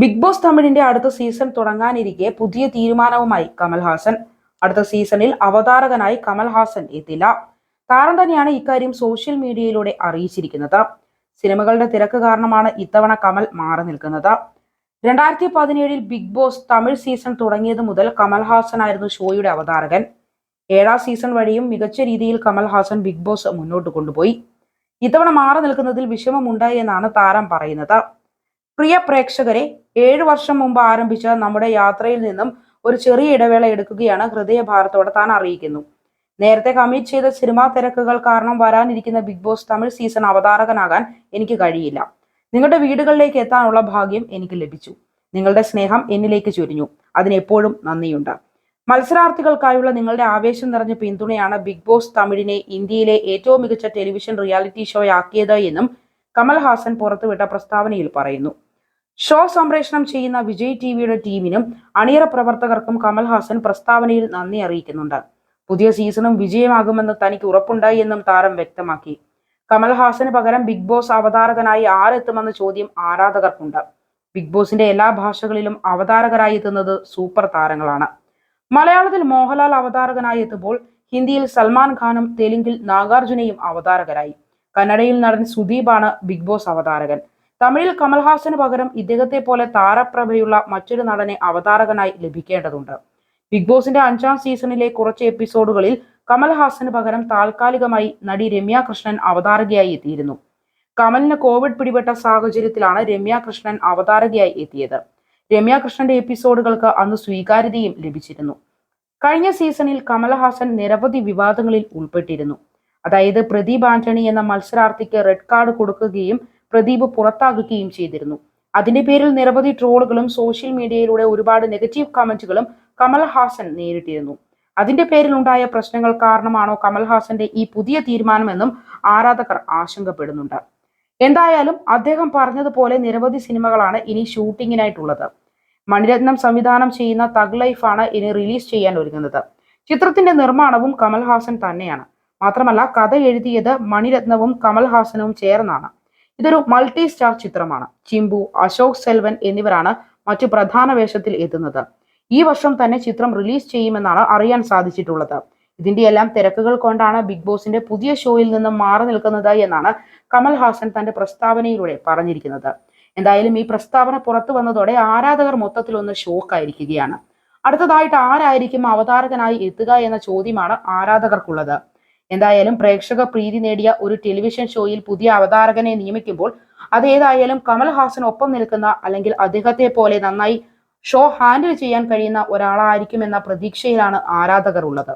Big boss തമിഴിന്റെ അടുത്ത season തുടങ്ങാനിരിക്കെ പുതിയ തീരുമാനവുമായി കമൽഹാസൻ. അടുത്ത സീസണിൽ അവതാരകനായി കമൽഹാസൻ എത്തില്ല. താരം തന്നെയാണ് ഇക്കാര്യം സോഷ്യൽ മീഡിയയിലൂടെ അറിയിച്ചിരിക്കുന്നത്. സിനിമകളുടെ തിരക്ക് കാരണമാണ് ഇത്തവണ കമൽ മാറി നിൽക്കുന്നത്. രണ്ടായിരത്തി പതിനേഴിൽ ബിഗ് ബോസ് തമിഴ് സീസൺ തുടങ്ങിയത് മുതൽ കമൽഹാസൻ ആയിരുന്നു ഷോയുടെ അവതാരകൻ. ഏഴാം സീസൺ വഴിയും മികച്ച രീതിയിൽ കമൽഹാസൻ ബിഗ് ബോസ് മുന്നോട്ട് കൊണ്ടുപോയി. ഇത്തവണ മാറി നിൽക്കുന്നതിൽ വിഷമമുണ്ട് എന്നാണ് താരം പറയുന്നത്. പ്രിയ പ്രേക്ഷകരെ ഏഴു വർഷം മുമ്പ് ആരംഭിച്ച നമ്മുടെ യാത്രയിൽ നിന്നും ഒരു ചെറിയ ഇടവേള എടുക്കുകയാണ് ഹൃദയഭാരത്തോടെ താൻ അറിയിക്കുന്നു. നേരത്തെ കമ്മിറ്റ് ചെയ്ത സിനിമാ തിരക്കുകൾ കാരണം വരാനിരിക്കുന്ന ബിഗ് ബോസ് തമിഴ് സീസൺ അവതാരകനാകാൻ എനിക്ക് കഴിയില്ല. നിങ്ങളുടെ വീടുകളിലേക്ക് എത്താനുള്ള ഭാഗ്യം എനിക്ക് ലഭിച്ചു. നിങ്ങളുടെ സ്നേഹം എന്നിലേക്ക് ചൊരിഞ്ഞു. അതിനെപ്പോഴും നന്ദിയുണ്ട്. മത്സരാർത്ഥികൾക്കായുള്ള നിങ്ങളുടെ ആവേശം നിറഞ്ഞ പിന്തുണയാണ് ബിഗ് ബോസ് തമിഴിനെ ഇന്ത്യയിലെ ഏറ്റവും മികച്ച ടെലിവിഷൻ റിയാലിറ്റി ഷോ ആക്കിയത് എന്നും കമൽഹാസൻ പുറത്തുവിട്ട പ്രസ്താവനയിൽ പറയുന്നു. ഷോ സംപ്രേഷണം ചെയ്യുന്ന വിജയ് ടി വിയുടെ ടീമിനും അണിയറ പ്രവർത്തകർക്കും കമൽഹാസൻ പ്രസ്താവനയിൽ നന്ദി അറിയിക്കുന്നുണ്ട്. പുതിയ സീസണും വിജയമാകുമെന്ന് തനിക്ക് ഉറപ്പുണ്ടായി എന്നും താരം വ്യക്തമാക്കി. കമൽഹാസന് പകരം ബിഗ് ബോസ് അവതാരകനായി ആരെത്തുമെന്ന ചോദ്യം ആരാധകർക്കുണ്ട്. ബിഗ് ബോസിന്റെ എല്ലാ ഭാഷകളിലും അവതാരകരായി എത്തുന്നത് സൂപ്പർ താരങ്ങളാണ്. മലയാളത്തിൽ മോഹൻലാൽ അവതാരകനായി എത്തുമ്പോൾ ഹിന്ദിയിൽ സൽമാൻ ഖാനും തെലുങ്കിൽ നാഗാർജുനയും അവതാരകരായി. കന്നഡയിൽ നടൻ സുദീപാണ് ബിഗ് ബോസ് അവതാരകൻ. തമിഴിൽ കമൽഹാസന് പകരം ഇദ്ദേഹത്തെ പോലെ താരപ്രഭയുള്ള മറ്റൊരു നടനെ അവതാരകനായി ലഭിക്കേണ്ടതുണ്ട്. ബിഗ് ബോസിന്റെ അഞ്ചാം സീസണിലെ കുറച്ച് എപ്പിസോഡുകളിൽ കമൽഹാസന് പകരം താൽക്കാലികമായി നടി രമ്യ കൃഷ്ണൻ അവതാരകയായി എത്തിയിരുന്നു. കമലിന് കോവിഡ് പിടിപെട്ട സാഹചര്യത്തിലാണ് രമ്യ കൃഷ്ണൻ അവതാരകയായി എത്തിയത്. രമ്യ കൃഷ്ണന്റെ എപ്പിസോഡുകൾക്ക് അന്ന് സ്വീകാര്യതയും ലഭിച്ചിരുന്നു. കഴിഞ്ഞ സീസണിൽ കമൽഹാസൻ നിരവധി വിവാദങ്ങളിൽ ഉൾപ്പെട്ടിരുന്നു. അതായത് പ്രദീപ് ആന്റണി എന്ന മത്സരാർത്ഥിക്ക് റെഡ് കാർഡ് കൊടുക്കുകയും പ്രദീപ് പുറത്താകുകയും ചെയ്തിരുന്നു. അതിന്റെ പേരിൽ നിരവധി ട്രോളുകളും സോഷ്യൽ മീഡിയയിലൂടെ ഒരുപാട് നെഗറ്റീവ് കമന്റുകളും കമൽഹാസൻ നേരിട്ടിരുന്നു. അതിന്റെ പേരിൽ ഉണ്ടായ പ്രശ്നങ്ങൾ കാരണമാണോ കമൽഹാസന്റെ ഈ പുതിയ തീരുമാനമെന്നും ആരാധകർ ആശങ്കപ്പെടുന്നുണ്ട്. എന്തായാലും അദ്ദേഹം പറഞ്ഞതുപോലെ നിരവധി സിനിമകളാണ് ഇനി ഷൂട്ടിങ്ങിനായിട്ടുള്ളത്. മണിരത്നം സംവിധാനം ചെയ്യുന്ന തഗ് ലൈഫാണ് ഇനി റിലീസ് ചെയ്യാൻ ഒരുങ്ങുന്നത്. ചിത്രത്തിന്റെ നിർമ്മാണവും കമൽഹാസൻ തന്നെയാണ്. മാത്രമല്ല കഥ എഴുതിയത് മണിരത്നവും കമൽഹാസനും ചേർന്നാണ്. ഇതൊരു മൾട്ടി സ്റ്റാർ ചിത്രമാണ്. ചിമ്പു അശോക് സെൽവൻ എന്നിവരാണ് മറ്റു പ്രധാന വേഷത്തിൽ എത്തുന്നത്. ഈ വർഷം തന്നെ ചിത്രം റിലീസ് ചെയ്യുമെന്നാണ് അറിയാൻ സാധിച്ചിട്ടുള്ളത്. ഇതിന്റെ എല്ലാം തിരക്കുകൾ കൊണ്ടാണ് ബിഗ് ബോസിന്റെ പുതിയ ഷോയിൽ നിന്ന് മാറി നിൽക്കുന്നത് എന്നാണ് കമൽഹാസൻ തന്റെ പ്രസ്താവനയിലൂടെ പറഞ്ഞിരിക്കുന്നത്. എന്തായാലും ഈ പ്രസ്താവന പുറത്തു വന്നതോടെ ആരാധകർ മൊത്തത്തിൽ ഒന്ന് ഷോക്കായിരിക്കുകയാണ് അടുത്തതായിട്ട് ആരായിരിക്കും അവതാരകനായി എത്തുക എന്ന ചോദ്യമാണ് ആരാധകർക്കുള്ളത്. എന്തായാലും പ്രേക്ഷക പ്രീതി നേടിയ ഒരു ടെലിവിഷൻ ഷോയിൽ പുതിയ അവതാരകനെ നിയമിക്കുമ്പോൾ അതേതായാലും കമൽഹാസൻ ഒപ്പം നിൽക്കുന്ന അല്ലെങ്കിൽ അദ്ദേഹത്തെ പോലെ നന്നായി ഷോ ഹാൻഡിൽ ചെയ്യാൻ കഴിയുന്ന ഒരാളായിരിക്കുമെന്ന പ്രതീക്ഷയിലാണ് ആരാധകർ ഉള്ളത്.